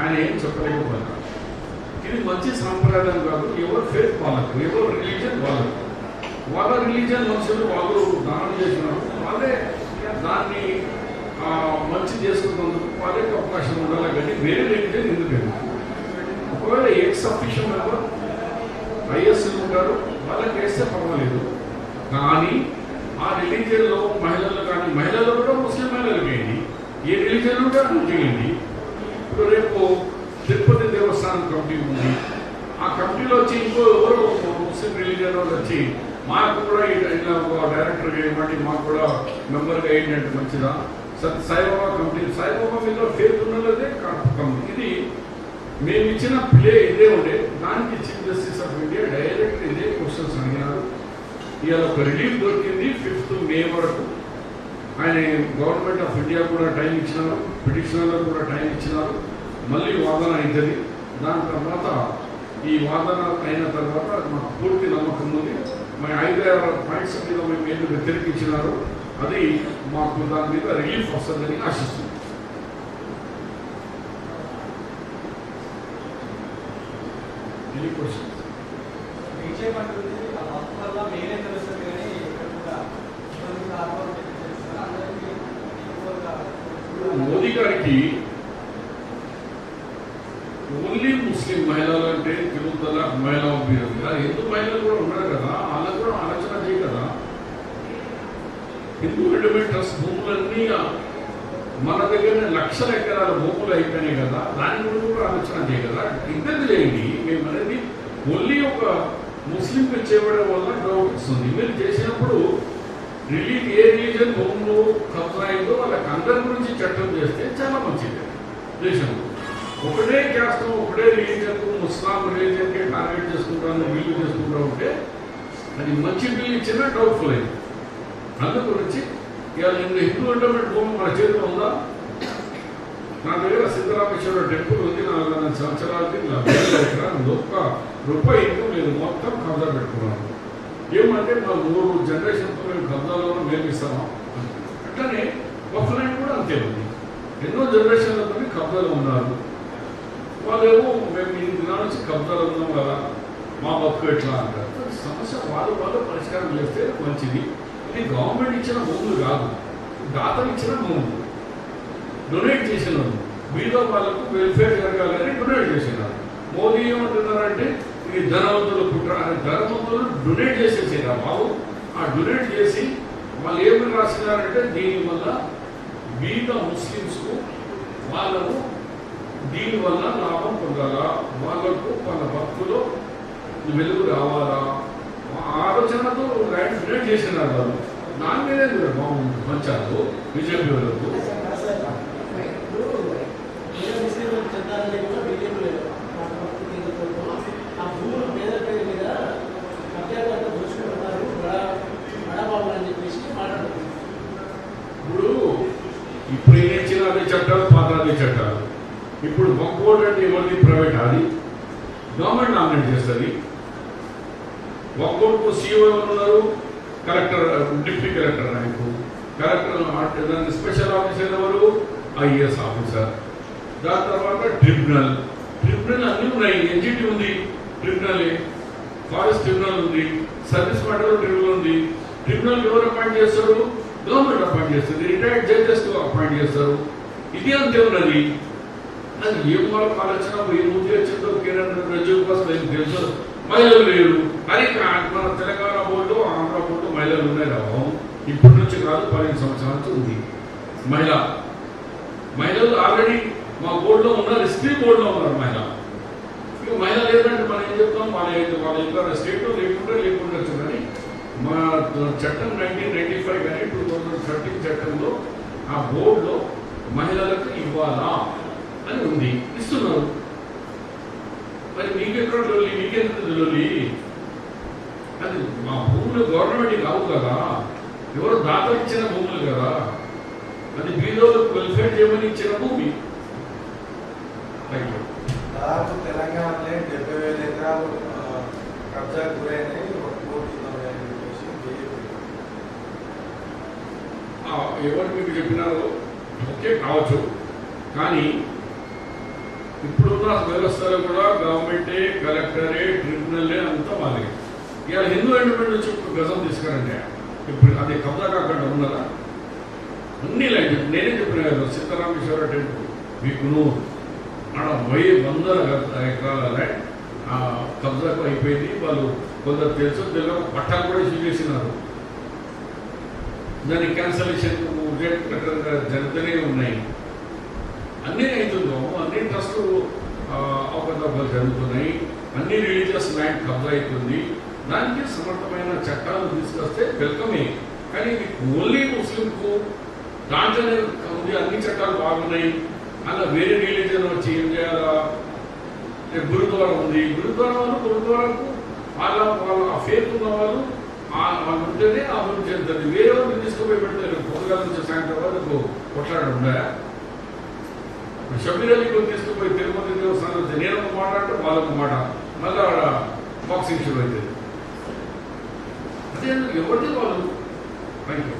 ఆయన ఏం చెప్పలేకపోయినా ఇది మంచి సాంప్రదాయం కాదు ఎవరు ఫేత్ వాళ్ళకు ఎవరు రిలీజన్ వాళ్ళకు. వాళ్ళ రిలీజన్ మనుషులు వాళ్ళు దానం చేసినారు వాళ్ళే దాన్ని మంచి చేసుకున్నందుకు వాళ్ళకి అవకాశం ఉండాలి కానీ వేరే రిలీజన్ ఎందుకు ఒకవేళ ఎక్స్ అఫీషియల్ మెంబర్ ఐఎస్ ఉంటారు వాళ్ళకి వేస్తే పర్వాలేదు. కానీ ఆ రిలీజియన్లో మహిళలు కానీ మహిళలు కూడా ముస్లిం మహిళలు వేయండి ఏ రిలీజియన్ ఉంటే అర్థం చేయండి. ఇప్పుడు రేపు తిరుపతి దేవస్థానం కమిటీ ఉంది. ఆ కమిటీలో వచ్చి ఇంకో ఎవరు ముస్లిం రిలీజియన్ వాళ్ళు వచ్చి మాకు కూడా ఇలా డైరెక్టర్ వేయమండి మాకు కూడా మెంబర్గా వేయండి మంచిదా? సత్ సాయిబాబా కమిటీ సాయిబాబా మీద ఫేత్ ఉన్నదే కమిటీ ఇది మేము ఇచ్చిన ప్లే ఇదే ఉండే. దానికి chief justice of India direct ఇదే క్వశ్చన్స్ అడిగినారు ఇవాళ ఒక రిలీఫ్ దొరికింది ఫిఫ్త్ మే వరకు. ఆయన గవర్నమెంట్ ఆఫ్ ఇండియా కూడా టైం ఇచ్చినారు పిటిషనర్లకు కూడా టైం ఇచ్చినారు. మళ్ళీ వాదన అవుతుంది దాని తర్వాత ఈ వాదన అయిన తర్వాత మాకు పూర్తి నమ్మకం ఉంది. మరి ఐదు ఆరు పాయింట్స్ మీద మేము ఏదో వ్యతిరేకించినారు అది మాకు దాని మీద రిలీఫ్ వస్తుందని ఆశిస్తుంది ఎనీ క్వశ్చన్స్ బీజేపీ అంటుంది తెలుస్తుంది. మోదీ ఓన్లీ ముస్లిం మహిళలు అంటే తిరుగుదల మహిళా ఉపయోగం కదా హిందూ మహిళలు కూడా ఉన్నారు కదా? వాళ్ళకు కూడా ఆలోచన చేయ కదా? హిందూ రెడీమేడ్ ట్రస్ట్ భూములన్నీ మన దగ్గర లక్షల ఎకరాల భూములు అయిపోయినాయి కదా? దాని గురించి కూడా ఆలోచన చేయ కదా? ఇద్దరు చేయండి మేము అనేది ఓన్లీ ఒక ముస్లింకి చేయబడే వల్ల డౌట్ వస్తుంది మీరు చేసినప్పుడు రిలీజ్ ఏ రిలీజన్ భూములు కబ్జా అయిందో వాళ్ళకి అందరి గురించి చట్టం చేస్తే చాలా దేశం ఒకటే క్యాస్ట్ ఒకటే రిలీజన్ ముస్లాం రిలీజన్కి టార్గెట్ చేసుకుంటాను వీళ్ళు చేసుకుంటా ఉంటే అది మంచి బిల్లు ఇచ్చినా డౌట్ఫుల్ అయింది. అందు గురించి ఇవాళ ఇందులో హిందూ అండర్మెంట్ భూమి మన చేతిలో ఉందా? నా దగ్గర సిద్ధరామేశ్వర టెంపుల్ ఉంది నాలుగు సంవత్సరాలకి నా ఒక్క రూపాయి ఇన్కమ్ లేదు మొత్తం కబ్జా పెట్టుకున్నాను. ఏమంటే మా మూడు జనరేషన్తో మేము కబ్జాలో మేము ఇస్తాము అట్లనే బఫ్లైన్ కూడా అంతే ఉంది. ఎన్నో జనరేషన్లతో కబ్జాలో ఉన్నారు. వాళ్ళేమో మేము ఈ దినాల నుంచి కబ్జాలో ఉన్నాం కదా మా బతుకు ఎట్లా అంటారు. సమస్య వాళ్ళు వాళ్ళు పరిష్కారం చేస్తే మంచిది. ఇది గవర్నమెంట్ ఇచ్చిన భూములు కాదు దాతలు ఇచ్చిన భూములు డొనేట్ చేసిన మీలో వాళ్ళకు వెల్ఫేర్ జరగాలని డొనేట్ చేసినారు. మోదీ ఏమంటున్నారంటే ఇది ధనవంతులు కుట్ర అని ధనవంతులు డొనేట్ చేసేసారు బాబు. ఆ డొనేట్ చేసి వాళ్ళు ఏమి రాసినారంటే దీనివల్ల బీద ముస్లిమ్స్కు వాళ్ళను దీనివల్ల లాభం పొందాలా? వాళ్ళకు వాళ్ళ భక్తులు వెలుగు రావాలా? ఆలోచనతో ల్యాండ్ డొనేట్ చేసినారు వాళ్ళు. దాని మీదే బాగుంది పంచాలు బీజేపీ వాళ్ళకు ఇప్పుడు పేద ముస్లింలకు చెందాలని కూడా బీజేపీ లేదు వాళ్ళ భక్తి కేంద్రంతో ఆ భూములు పేద పేరు మీద కబ్జాలు దృష్టి పెడతారు బడా బడాబాబు అని చెప్పేసి మాట్లాడుతున్నారు ఇప్పుడు ఇప్పుడు ఏం ఇచ్చిన అదే చట్టాలు పాత అదే చట్టాలు ఇప్పుడు వక్బోర్డ్ అంటే ఎవరిది? ప్రైవేట్ అది. గవర్నమెంట్ నామినేట్ చేస్తుంది. వక్బోర్డ్కు సీఓ ఉన్నారు collector deputy collector rank collector దాని స్పెషల్ ఆఫీసర్ ఎవరు? IAS officer. దాని తర్వాత ట్రిబ్యునల్. ట్రిబ్యునల్ అన్నీ ఉన్నాయి. ఎన్జిటి ఉంది ట్రిబ్యునలే. ఫారెస్ట్ ట్రిబ్యునల్ ఉంది సర్వీస్ మాటర్ ట్రిబ్యునల్ ఉంది. ట్రిబ్యునల్ ఎవరు అపాయింట్ చేస్తారు? గవర్నమెంట్ అపాయింట్ చేస్తుంది. రిటైర్డ్ జడ్జెస్ అపాయింట్ చేస్తారు. ఇది అంతే ఉన్నది. అది ఏం వాళ్ళకి ఆలోచన? ఏ ముందు వచ్చిందో కిరణ్ కోసం ఏం తెలుసు? మహిళలు లేరు. అది మన తెలంగాణ బోర్డు ఆంధ్ర బోర్డు మహిళలు ఉన్నాయి రావం. ఇప్పటి నుంచి కాదు పదిహేను సంవత్సరాల నుంచి ఉంది. మహిళ. మహిళలు ఆల్రెడీ మా బోర్డులో ఉన్నారు స్త్రీ బోర్డులో ఉన్నారు మహిళ. ఇక మహిళ లేదంటే మనం ఏం చెప్తాం? వాళ్ళ వాళ్ళ యొక్క స్టేట్లో లేకుంటే లేకుండొచ్చు కానీ మా చట్టం నైన్టీన్ నైన్టీ ఫైవ్ కానీ టూ థౌజండ్ థర్టీన్ చట్టంలో ఆ బోర్డులో మహిళలకు ఇవ్వాలా? అని ఉంది. ఇస్తున్నారు మరి మీకెక్కడ లొల్లి మీకెందుకు లొల్లి అది మా భూములు గవర్నమెంట్ కావు కదా. ఎవరు దాత ఇచ్చిన భూములు కదా. అది బీదోలకు వెల్ఫేర్ చేయమని ఇచ్చిన భూమి. దాదాపు తెలంగాణలో డెబ్బై వేల ఎకరాలు కబ్జా గురైనాయి ఎవరు మీకు చెప్పినారో? ఓకే కావచ్చు. కానీ ఇప్పుడున్న వ్యవస్థలో కూడా గవర్నమెంటే కలెక్టరే ట్రిబ్యునల్లే అంతా వాళ్ళే ఇవాళ హిందూ ఎండమెంట్ వచ్చి ఒక గజం తీసుకురండి. ఇప్పుడు అది కబ్జా కాకుండా ఉన్నదా? అన్ని లైన్ నేనే చెప్పిన సీతారామేశ్వర టెంపుల్. మీకు నువ్వు ఆడ వెయ్యి వందల ఎకరాల ల్యాండ్ కబ్జాకు అయిపోయింది. వాళ్ళు కొందరు తెలుసు తెలియక పట్టాలు కూడా ఇష్యూ చేసినారు. దాని క్యాన్సలేషన్ రేట్ ప్రకారంగా జరుగుతూనే ఉన్నాయి. అన్ని రైతుల్లో అన్ని ట్రస్టులు అవకతవకలు జరుగుతున్నాయి. అన్ని రిలీజియస్ ల్యాండ్ కబ్జా అవుతుంది దానికి సమర్థమైన చట్టాలు తీసుకొస్తే వెల్కమే కానీ ఇది ఓన్లీ ముస్లింకు దాంట్లోనే ఉంది అన్ని చట్టాలు బాగున్నాయి. అలా వేరే రిలీజియన్ వచ్చి ఏం చేయాలా? గురుద్వారం ఉంది. గురుద్వారం వాళ్ళు గురుద్వారాకు వాళ్ళ వాళ్ళ ఫేత్ ఉన్న వాళ్ళు వాళ్ళు ఉంటేనే అభివృద్ధి చెందుతుంది వేరే వాళ్ళు తీసుకుపోయి పెడతారు. పొద్దుగాల నుంచి సాయంత్రం వరకు కొట్లాడు ఉందా? శబరిమలకి తీసుకుపోయి తిరుపతి దేవస్థానం నేను ఒక మాట అంటే వాళ్ళొక మాట మళ్ళీ ఆడ బాక్సింగ్ షో అవుతుంది అదే ఎవరిది వాళ్ళు థ్యాంక్ యూ